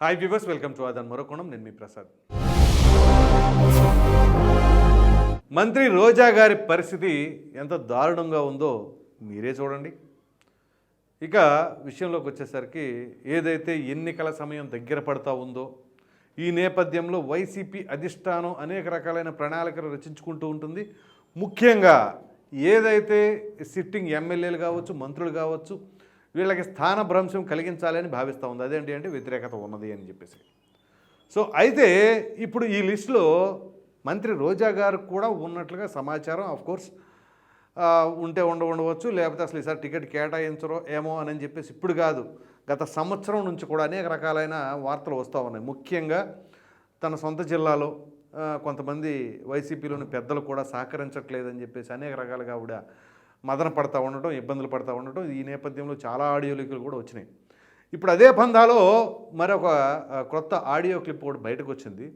Hi viewers welcome to ఆదన్ మరొకోణం నేను మీ ప్రసాద్ మంత్రి రోజా గారి పరిస్థితి ఎంత దారుణంగా ఉందో మీరే చూడండి ఇక విషయంలోకి వచ్చేసరికి ఏదైతే ఎన్నికల సమయం దగ్గర పడతా ఉందో ఈ నేపథ్యంలో వైసీపీ అధిష్టానం అనేక రకాలైన ప్రణాళికలు రచించుకుంటూ ఉంటుంది ముఖ్యంగా ఏదైతే సిట్టింగ్ ఎమ్మెల్యేలు కావచ్చు మంత్రులు కావచ్చు వీళ్ళకి స్థానభ్రంశం కలిగించాలని భావిస్తూ ఉంది. అదేంటి అంటే వ్యతిరేకత ఉన్నది అని చెప్పేసి. సో అయితే ఇప్పుడు ఈ లిస్టులో మంత్రి రోజా గారు కూడా ఉన్నట్లుగా సమాచారం ఆఫ్ కోర్స్ ఉంటే ఉండ ఉండవచ్చు లేకపోతే అసలు ఈసారి టికెట్ కేటాయించరో ఏమో అని చెప్పేసి ఇప్పుడు కాదు. గత సంవత్సరం నుంచి కూడా అనేక రకాలైన వార్తలు వస్తూ ఉన్నాయి. ముఖ్యంగా తన సొంత జిల్లాలో కొంతమంది వైసీపీలోని పెద్దలు కూడా సహకరించట్లేదని చెప్పేసి అనేక రకాలుగా కూడా మదన పడతా ఉండటం ఇబ్బందులు పడతా ఉండటం ఈ నేపథ్యంలో చాలా ఆడియో లీకులు కూడా వచ్చినాయి. ఇప్పుడు అదే పందాలో మరొక క్రొత్త కొత్త ఆడియో క్లిప్ కూడా బయటకు వచ్చింది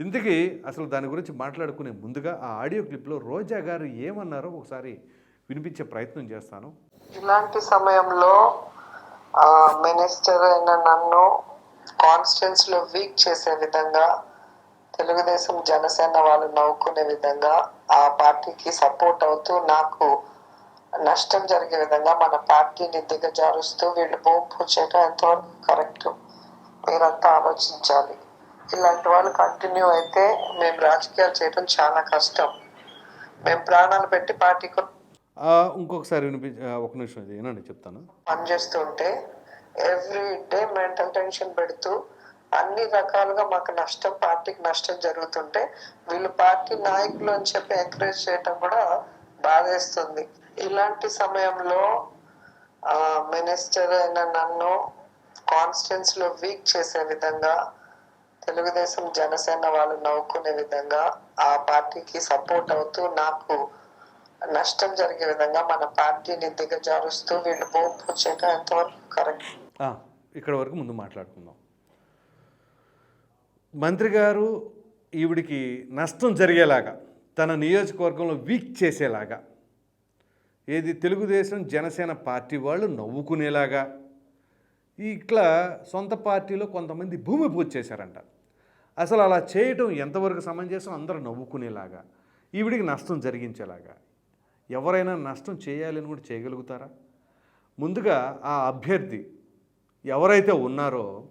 ఇంతకీ అసలు దాని గురించి మాట్లాడుకునే ముందుగా ఆ ఆడియో క్లిప్లో రోజా గారు ఏమన్నారో ఒకసారి వినిపించే ప్రయత్నం చేస్తాను. ఇలాంటి సమయంలో మినిస్టర్ అయిన నన్ను కాన్స్టిట్యూన్స్ వీక్ చేసే విధంగా తెలుగుదేశం జనసేన వాళ్ళు నవ్వుకునే విధంగా ఆ పార్టీకి సపోర్ట్ అవుతూ నాకు నష్టం జరిగే విధంగా మన పార్టీని దిగజారుస్తూ వీళ్ళు పూజ చేయడం ఎంతవరకు కరెక్ట్ మీరంతా ఆలోచించాలి. ఇలాంటి వాళ్ళు కంటిన్యూ అయితే మేము రాజకీయాలు చేయడం చాలా కష్టం. మేము ప్రాణాలు పెట్టి పార్టీ ఇంకొకసారి వినిపి ఒక నిమిషం ఏనండి చెప్తాను. పనిచేస్తుంటే ఎవ్రీ డే మెంటల్ టెన్షన్ పెడుతూ అన్ని రకాలుగా మాకు నష్టం పార్టీకి నష్టం జరుగుతుంటే వీళ్ళు పార్టీ నాయకులు అని చెప్పి ఎంకరేజ్ చేయటం కూడా బాధేస్తుంది. ఇలాంటి సమయంలో మినిస్టర్ అయిన నన్ను కాన్స్టిట్యూన్స్లో వీక్ చేసే విధంగా తెలుగుదేశం జనసేన వాళ్ళు నవ్వుకునే విధంగా ఆ పార్టీకి సపోర్ట్ అవుతూ నాకు నష్టం జరిగే విధంగా మన పార్టీని దిగజారుస్తూ వీళ్ళు పోపు చేయడం ఎంతవరకు కరెక్ట్? ఇక్కడ వరకు ముందు మాట్లాడుకుందాం. మంత్రి గారు ఈవిడికి నష్టం జరిగేలాగా తన నియోజకవర్గంలో వీక్ చేసేలాగా ఏది తెలుగుదేశం జనసేన పార్టీ వాళ్ళు నవ్వుకునేలాగా. ఇట్లా సొంత పార్టీలో కొంతమంది భూమి పూజ చేశారంట. అసలు అలా చేయటం ఎంతవరకు సమంజసం? అందరూ నవ్వుకునేలాగా. ఈవిడికి నష్టం జరిగించేలాగా. ఎవరైనా నష్టం చేయాలని కూడా చేయగలుగుతారా? ముందుగా ఆ అభ్యర్థి ఎవరైతే ఉన్నారో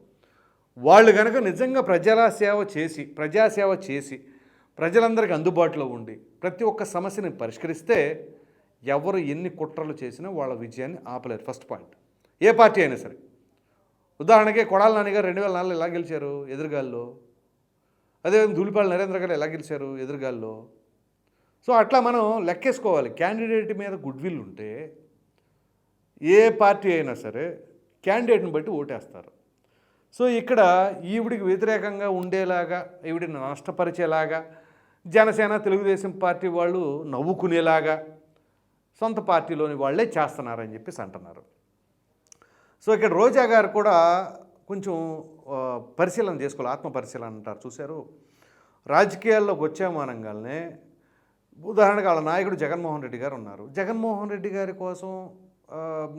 వాళ్ళు కనుక నిజంగా ప్రజల సేవ చేసి ప్రజాసేవ చేసి ప్రజలందరికీ అందుబాటులో ఉండి ప్రతి ఒక్క సమస్యని పరిష్కరిస్తే ఎవరు ఎన్ని కుట్రలు చేసినా వాళ్ళ విజయాన్ని ఆపలేరు. ఫస్ట్ పాయింట్ ఏ పార్టీ అయినా సరే. ఉదాహరణకి కొడాల నాన్నగారు రెండు వేల నాలుగులో ఎలా గెలిచారు? ఎదురుగాల్లో. అదేవిధంగా ధూళిపాల నరేంద్ర గారు ఎలా గెలిచారు? ఎదురుగాల్లో. సో అట్లా మనం లెక్కేసుకోవాలి. క్యాండిడేట్ మీద గుడ్ విల్ ఉంటే ఏ పార్టీ అయినా సరే క్యాండిడేట్ని బట్టి ఓటేస్తారు. సో ఇక్కడ ఈవిడికి వ్యతిరేకంగా ఉండేలాగా ఈవిడిని నష్టపరిచేలాగా జనసేన తెలుగుదేశం పార్టీ వాళ్ళు నవ్వుకునేలాగా సొంత పార్టీలోని వాళ్ళే చేస్తున్నారని చెప్పేసి అంటున్నారు. సో ఇక్కడ రోజా గారు కూడా కొంచెం పరిశీలన చేసుకోవాలి. ఆత్మ పరిశీలన అంటారు. చూశారు? రాజకీయాల్లోకి వచ్చాము అనగానే ఉదాహరణకు వాళ్ళ నాయకుడు జగన్మోహన్ రెడ్డి గారు ఉన్నారు. జగన్మోహన్ రెడ్డి గారి కోసం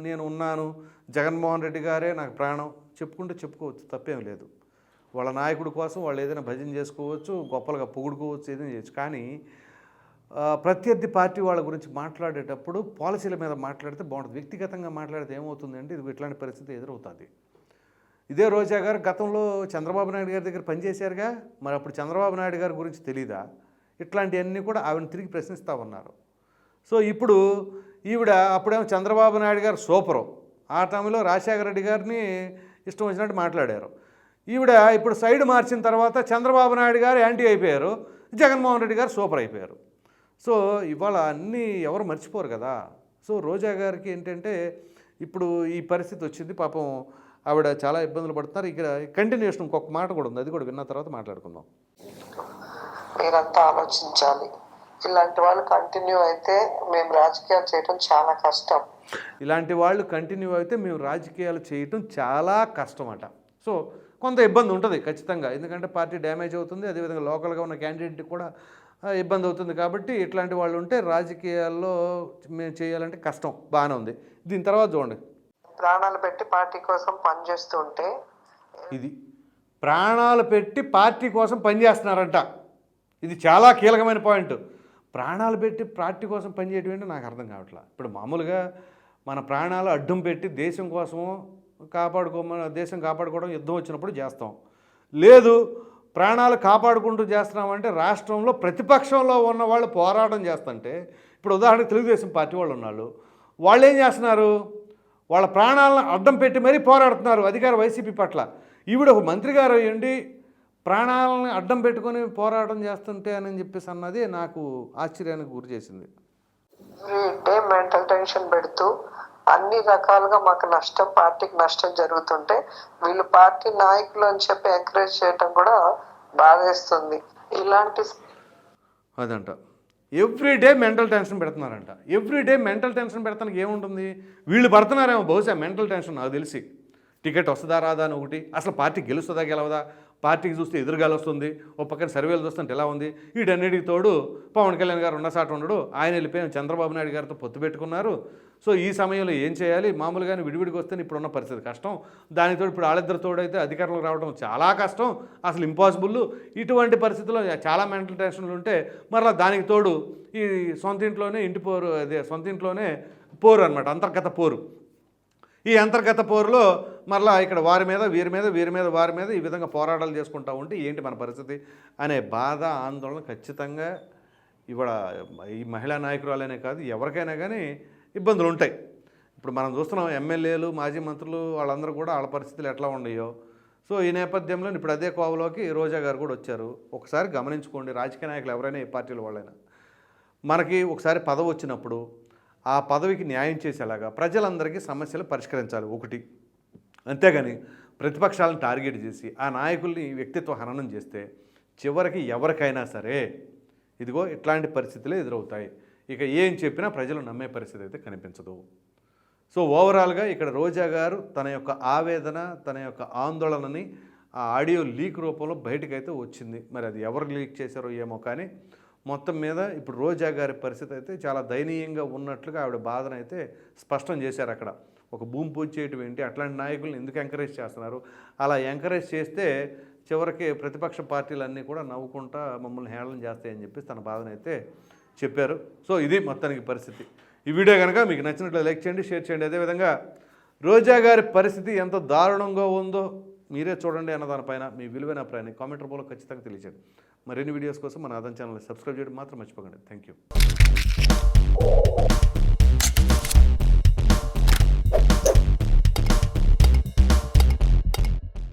నేను ఉన్నాను. జగన్మోహన్ రెడ్డి గారే నాకు ప్రాణం. చెప్పుకుంటే చెప్పుకోవచ్చు. తప్పేం లేదు. వాళ్ళ నాయకుడి కోసం వాళ్ళు ఏదైనా భజన చేసుకోవచ్చు గొప్పలుగా పొగుడుకోవచ్చు ఏదైనా చేయొచ్చు. కానీ ప్రత్యర్థి పార్టీ వాళ్ళ గురించి మాట్లాడేటప్పుడు పాలసీల మీద మాట్లాడితే బాగుంటుంది. వ్యక్తిగతంగా మాట్లాడితే ఏమవుతుందంటే ఇది ఇట్లాంటి పరిస్థితి ఎదురవుతుంది. ఇదే రోజా గారు గతంలో చంద్రబాబు నాయుడు గారి దగ్గర పనిచేశారుగా? మరి అప్పుడు చంద్రబాబు నాయుడు గారి గురించి తెలీదా? ఇట్లాంటివన్నీ కూడా ఆవిడ తిరిగి ప్రశ్నిస్తూ ఉన్నారు. సో ఇప్పుడు ఈవిడ అప్పుడేమో చంద్రబాబు నాయుడు గారు సూపరు. ఆ టైంలో రాజశేఖర రెడ్డి గారిని ఇష్టం వచ్చినట్టు మాట్లాడారు. ఈవిడ ఇప్పుడు సైడ్ మార్చిన తర్వాత చంద్రబాబు నాయుడు గారు యాంటీ అయిపోయారు. జగన్మోహన్ రెడ్డి గారు సూపర్ అయిపోయారు. సో ఇవాళ అన్నీ ఎవరు మర్చిపోరు కదా. సో రోజా గారికి ఏంటంటే ఇప్పుడు ఈ పరిస్థితి వచ్చింది. పాపం ఆవిడ చాలా ఇబ్బందులు పడుతున్నారు. ఇక్కడ కంటిన్యూషన్ ఇంకొక మాట కూడా ఉంది. అది కూడా విన్న తర్వాత మాట్లాడుకుందాం. మీరంతా ఆలోచించాలి. ఇలాంటి వాళ్ళు కంటిన్యూ అయితే మేము రాజకీయాలు చేయడం చాలా కష్టం. ఇలాంటి వాళ్ళు కంటిన్యూ అయితే మేము రాజకీయాలు చేయటం చాలా కష్టం అట సో కొంత ఇబ్బంది ఉంటుంది ఖచ్చితంగా. ఎందుకంటే పార్టీ డ్యామేజ్ అవుతుంది. అదేవిధంగా లోకల్గా ఉన్న క్యాండిడేట్కి కూడా ఇబ్బంది అవుతుంది కాబట్టి ఇట్లాంటి వాళ్ళు ఉంటే రాజకీయాల్లో మేము చేయాలంటే కష్టం బాగానే ఉంది. దీని తర్వాత చూడండి. ప్రాణాలు పెట్టి పార్టీ కోసం పనిచేస్తుంటే ఇది ప్రాణాలు పెట్టి పార్టీ కోసం పనిచేస్తున్నారంట ఇది చాలా కీలకమైన పాయింట్. ప్రాణాలు పెట్టి పార్టీ కోసం పనిచేయడం ఏంటో నాకు అర్థం కావట్లా. ఇప్పుడు మామూలుగా మన ప్రాణాలు అడ్డం పెట్టి దేశం కోసము కాపాడుకోమ దేశం కాపాడుకోవడం యుద్ధం వచ్చినప్పుడు చేస్తాం. లేదు ప్రాణాలు కాపాడుకుంటూ చేస్తున్నామంటే రాష్ట్రంలో ప్రతిపక్షంలో ఉన్న వాళ్ళు పోరాటం చేస్తుంటే ఇప్పుడు ఉదాహరణకు తెలుగుదేశం పార్టీ వాళ్ళు ఉన్నారు. వాళ్ళు ఏం చేస్తున్నారు? వాళ్ళ ప్రాణాలను అడ్డం పెట్టి మరీ పోరాడుతున్నారు అధికార వైసీపీ పట్ల. ఈవిడ ఒక మంత్రి గారు అయ్యండి ప్రాణాలను అడ్డం పెట్టుకొని పోరాటం చేస్తుంటే అని చెప్పేసి అన్నది నాకు ఆశ్చర్యానికి గురి చేసింది. మెంటల్ టెన్షన్ పెడుతూ అన్ని రకాలుగా మాకు నష్టం పార్టీకి నష్టం జరుగుతుంటే వీళ్ళు పార్టీ నాయకులు అని చెప్పి ఎంకరేజ్ చేయటం కూడా బాధేస్తుంది. ఇలాంటి అదంట. ఎవ్రీ డే మెంటల్ టెన్షన్ పెడుతున్నారంట. ఎవ్రీ డే మెంటల్ టెన్షన్ పెడతానికి ఏముంటుంది? వీళ్ళు పడుతున్నారేమో బహుశా మెంటల్ టెన్షన్ నాకు తెలిసి. టికెట్ వస్తుందా రాదా అని ఒకటి. అసలు పార్టీ గెలుస్తుందా గెలవదా? పార్టీకి చూస్తే ఎదురుగాలి వస్తుంది. ఓ పక్కన సర్వేలు చూస్తుంటే ఎలా ఉంది? వీటన్నిటికి తోడు పవన్ కళ్యాణ్ గారు ఉన్నసాట ఉండడు. ఆయన వెళ్ళిపోయిన చంద్రబాబు నాయుడు గారితో పొత్తు పెట్టుకున్నారు. సో ఈ సమయంలో ఏం చేయాలి? మామూలుగానే విడివిడికి వస్తే ఇప్పుడున్న పరిస్థితి కష్టం. దానితో ఇప్పుడు వాళ్ళిద్దరు తోడైతే అధికారంలోకి రావడం చాలా కష్టం. అసలు ఇంపాసిబుల్ ఇటువంటి పరిస్థితుల్లో చాలా మెంటల్ టెన్షన్లు ఉంటే మరలా దానికి తోడు ఈ సొంత ఇంట్లోనే ఇంటి పోరు అదే సొంత ఇంట్లోనే పోరు అనమాట అంతర్గత పోరు. ఈ అంతర్గత పోరులో మరలా ఇక్కడ వారి మీద వీరి మీద వీరి మీద వారి మీద ఈ విధంగా పోరాటాలు చేసుకుంటా ఉంటే ఏంటి మన పరిస్థితి? అనే బాధ ఆందోళన ఖచ్చితంగా ఇవాళ ఈ మహిళా నాయకురాలనే కాదు ఎవరికైనా కానీ ఇబ్బందులు ఉంటాయి. ఇప్పుడు మనం చూస్తున్నాం ఎమ్మెల్యేలు మాజీ మంత్రులు వాళ్ళందరూ కూడా వాళ్ళ పరిస్థితులు ఎట్లా ఉన్నాయో. సో ఈ నేపథ్యంలో ఇప్పుడు అదే కోవలోకి రోజా గారు కూడా వచ్చారు. ఒకసారి గమనించుకోండి రాజకీయ నాయకులు ఎవరైనా ఏ పార్టీల వాళ్ళైనా. మనకి ఒకసారి పదవి వచ్చినప్పుడు ఆ పదవికి న్యాయం చేసేలాగా ప్రజలందరికీ సమస్యలు పరిష్కరించాలి ఒకటి. అంతేగాని ప్రతిపక్షాలను టార్గెట్ చేసి ఆ నాయకుల్ని వ్యక్తిత్వ హననం చేస్తే చివరికి ఎవరికైనా సరే ఇదిగో ఇట్లాంటి పరిస్థితులే ఎదురవుతాయి. ఇక ఏం చెప్పినా ప్రజలు నమ్మే పరిస్థితి అయితే కనిపించదు. సో ఓవరాల్గా ఇక్కడ రోజా గారు తన యొక్క ఆవేదన తన యొక్క ఆందోళనని ఆ ఆడియో లీక్ రూపంలో బయటకైతే వచ్చింది. మరి అది ఎవరు లీక్ చేశారో ఏమో కానీ మొత్తం మీద ఇప్పుడు రోజా గారి పరిస్థితి అయితే చాలా దయనీయంగా ఉన్నట్లుగా ఆవిడ బాధన అయితే స్పష్టం చేశారు అక్కడ. ఒక భూమి పూజ చేయటం ఏంటి? అట్లాంటి నాయకులను ఎందుకు ఎంకరేజ్ చేస్తున్నారు? అలా ఎంకరేజ్ చేస్తే చివరికి ప్రతిపక్ష పార్టీలన్నీ కూడా నవ్వుకుంటా మమ్మల్ని హేళన చేస్తాయని చెప్పి తన బాధను అయితే చెప్పారు. సో ఇది మొత్తానికి పరిస్థితి. ఈ వీడియో కనుక మీకు నచ్చినట్లు లైక్ చేయండి షేర్ చేయండి. అదేవిధంగా రోజా గారి పరిస్థితి ఎంత దారుణంగా ఉందో మీరే చూడండి అన్న దానిపైన మీ విలువైన అభిప్రాయాన్ని కామెంట్ రూపంలో ఖచ్చితంగా తెలియజేయండి మరిన్ని వీడియోస్ కోసం మన ఆదాన్ ఛానల్ని సబ్స్క్రైబ్ చేయడం మాత్రం మర్చిపోకండి. Thank you